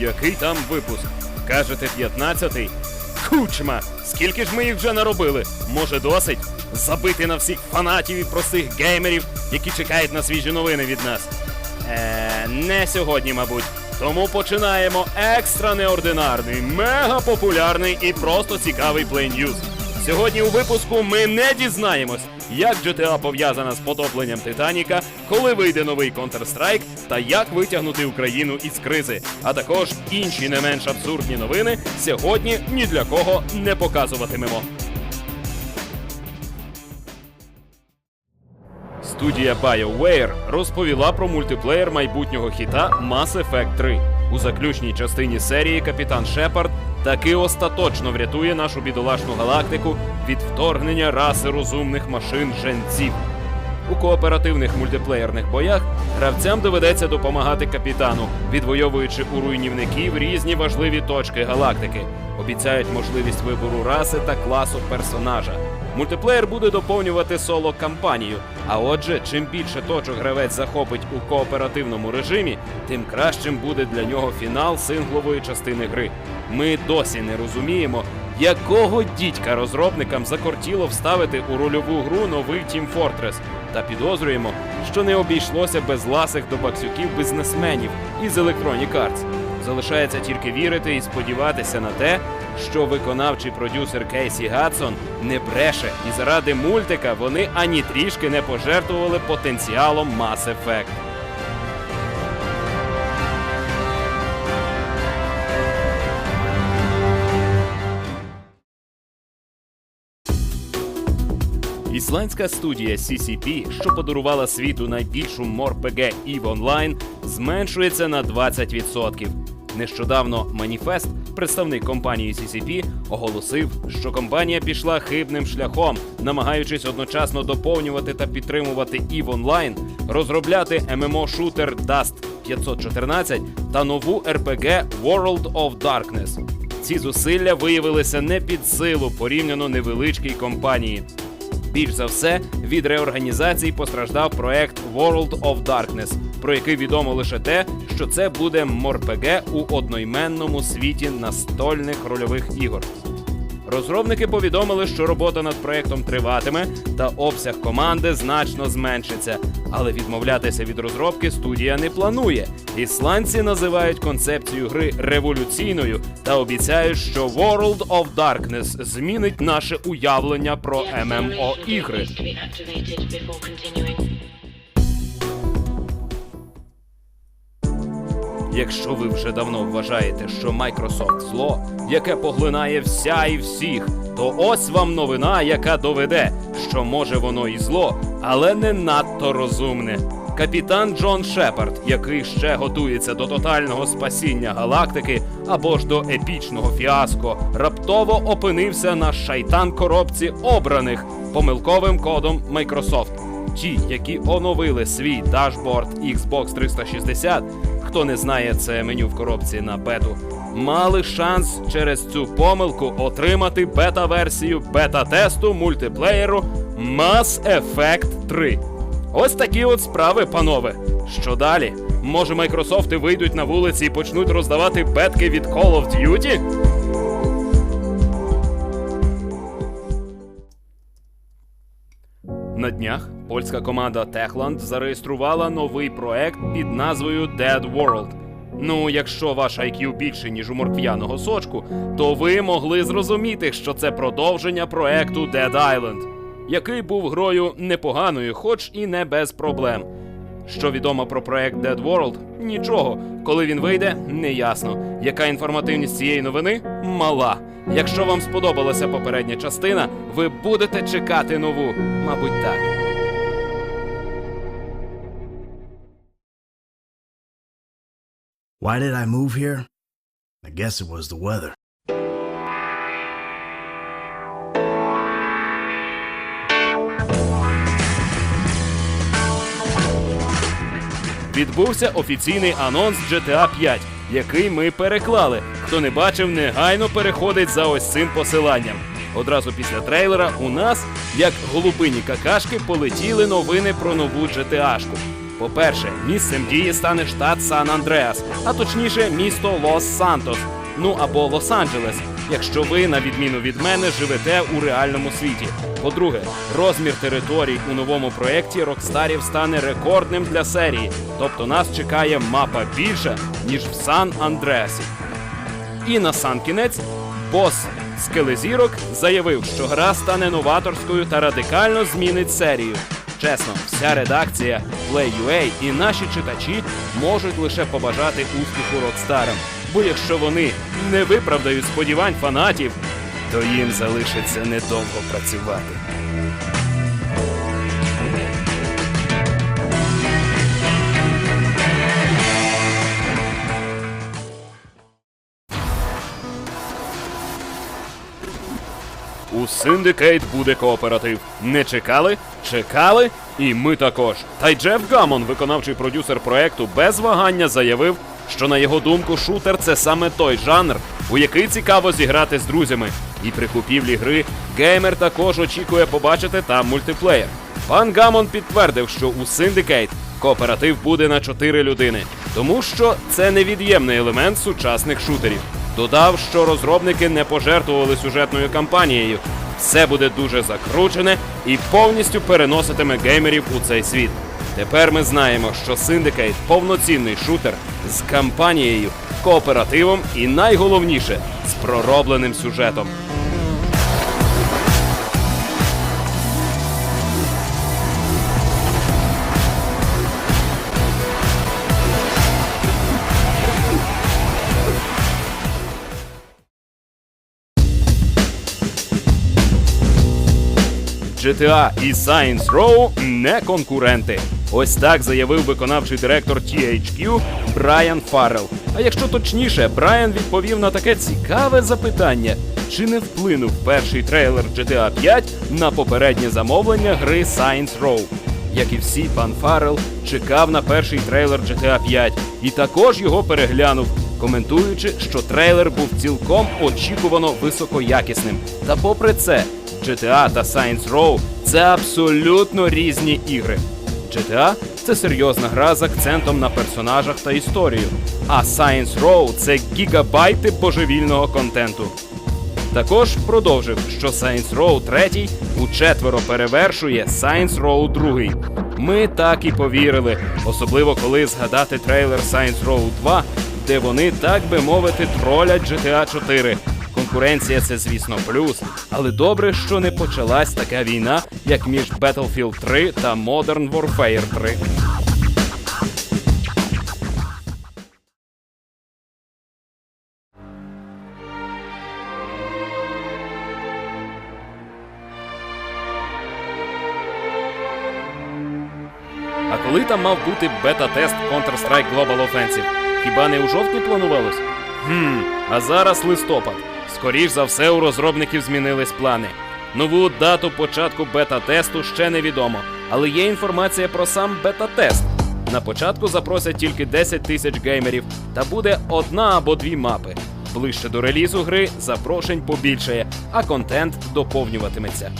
Який там випуск? Кажете, 15-й? Кучма! Скільки ж ми їх вже наробили? Може досить? Забити на всіх фанатів і простих геймерів, які чекають на свіжі новини від нас. Е, не сьогодні, мабуть. Тому починаємо екстра неординарний, мега популярний і просто цікавий News. Сьогодні у випуску ми не дізнаємось, як GTA пов'язана з потопленням Титаніка, коли вийде новий Counter-Strike та як витягнути Україну із кризи. А також інші не менш абсурдні новини сьогодні ні для кого не показуватимемо. Студія BioWare розповіла про мультиплеєр майбутнього хіта Mass Effect 3. У заключній частині серії капітан Шепард таки остаточно врятує нашу бідолашну галактику від вторгнення раси розумних машин женців. У кооперативних мультиплеєрних боях гравцям доведеться допомагати капітану, відвоюючи у руйнівників різні важливі точки галактики. Обіцяють можливість вибору раси та класу персонажа. Мультиплеєр буде доповнювати соло кампанію. А отже, чим більше точок гравець захопить у кооперативному режимі, тим кращим буде для нього фінал синглової частини гри. Ми досі не розуміємо, якого дідька розробникам закортіло вставити у рольову гру новий Team Fortress, та підозрюємо, що не обійшлося без ласих до баксюків бізнесменів із Electronic Arts. Залишається тільки вірити і сподіватися на те, що виконавчий продюсер Кейсі Гадсон не бреше, і заради мультика вони ані трішки не пожертвували потенціалом Mass Effect. Ісландська студія CCP, що подарувала світу найбільшу морпг EVE Online, зменшується на 20%. Нещодавно Маніфест, представник компанії CCP, оголосив, що компанія пішла хибним шляхом, намагаючись одночасно доповнювати та підтримувати EVE Online, розробляти ММО-шутер Dust 514 та нову RPG World of Darkness. Ці зусилля виявилися не під силу порівняно невеличкій компанії. Більш за все від реорганізації постраждав проект World of Darkness, про який відомо лише те, що це буде морпеге у одноіменному світі настольних рольових ігор. Розробники повідомили, що робота над проектом триватиме та обсяг команди значно зменшиться. Але відмовлятися від розробки студія не планує. Ісландці називають концепцію гри революційною та обіцяють, що World of Darkness змінить наше уявлення про ММО ігри. Якщо ви вже давно вважаєте, що Microsoft зло, яке поглинає вся і всіх, то ось вам новина, яка доведе, що може воно і зло, але не надто розумне. Капітан Джон Шепард, який ще готується до тотального спасіння галактики або ж до епічного фіаско, раптово опинився на шайтан коробці обраних помилковим кодом Microsoft. Ті, які оновили свій дашборд Xbox 360, хто не знає це меню в коробці на бету, мали шанс через цю помилку отримати бета-версію бета-тесту мультиплеєру Mass Effect 3. Ось такі от справи, панове. Що далі? Може, Майкрософти вийдуть на вулиці і почнуть роздавати бетки від Call of Duty? На днях польська команда Techland зареєструвала новий проект під назвою Dead World. Ну, якщо ваш IQ більше, ніж у моркв'яного сочку, то ви могли зрозуміти, що це продовження проекту Dead Island, який був грою непоганою, хоч і не без проблем. Що відомо про проект Dead World? Нічого. Коли він вийде, неясно. Яка інформативність цієї новини? Мала. Якщо вам сподобалася попередня частина, ви будете чекати нову. Мабуть, так. Why did I move here? I guess it was the weather. Відбувся офіційний анонс GTA 5, який ми переклали. Хто не бачив, негайно переходить за ось цим посиланням. Одразу після трейлера у нас, як голубині какашки, полетіли новини про нову GTA-шку. По-перше, місцем дії стане штат Сан Андреас, а точніше місто Лос Сантос, ну або Лос-Анджелес, якщо ви, на відміну від мене, живете у реальному світі. По-друге, розмір територій у новому проєкті Рокстарів стане рекордним для серії, тобто нас чекає мапа більша, ніж в Сан Андреасі. І на сам кінець бос Скелезірок заявив, що гра стане новаторською та радикально змінить серію. Чесно, вся редакція Play.ua і наші читачі можуть лише побажати успіху Рокстарам. Бо якщо вони не виправдають сподівань фанатів, то їм залишиться недовго працювати. У Syndicate буде кооператив. Не чекали? Чекали? І ми також. Та й Джеф Гамон, виконавчий продюсер проекту, без вагання заявив, що на його думку шутер це саме той жанр, у який цікаво зіграти з друзями. І при купівлі гри геймер також очікує побачити там мультиплеєр. Пан Гамон підтвердив, що у Syndicate кооператив буде на 4 людини, тому що це невід'ємний елемент сучасних шутерів. Додав, що розробники не пожертвували сюжетною кампанією. Все буде дуже закручене і повністю переноситиме геймерів у цей світ. Тепер ми знаємо, що Syndicate – повноцінний шутер з кампанією, кооперативом і найголовніше з проробленим сюжетом. GTA і Science Row не конкуренти. Ось так заявив виконавчий директор THQ Брайан Фаррелл. А якщо точніше, Брайан відповів на таке цікаве запитання: чи не вплинув перший трейлер GTA 5 на попереднє замовлення гри Science Row? Як і всі, пан Фаррелл чекав на перший трейлер GTA 5 і також його переглянув, коментуючи, що трейлер був цілком очікувано високоякісним. Та попри це, GTA та Science Row – це абсолютно різні ігри. GTA – це серйозна гра з акцентом на персонажах та історію, а Science Row – це гігабайти божевільного контенту. Також продовжив, що Science Row 3 учетверо перевершує Science Row 2. Ми так і повірили, особливо коли згадати трейлер Science Row 2, де вони, так би мовити, тролять GTA 4. Конкуренція це, звісно, плюс, але добре, що не почалась така війна, як між Battlefield 3 та Modern Warfare 3. А коли там мав бути бета-тест Counter-Strike Global Offensive? Хіба не у жовтні планувалось? Хм, а зараз листопад. Скоріш за все, у розробників змінились плани. Нову дату початку бета-тесту ще невідомо, але є інформація про сам бета-тест. На початку запросять тільки 10 тисяч геймерів, та буде одна або дві мапи. Ближче до релізу гри запрошень побільшає, а контент доповнюватиметься.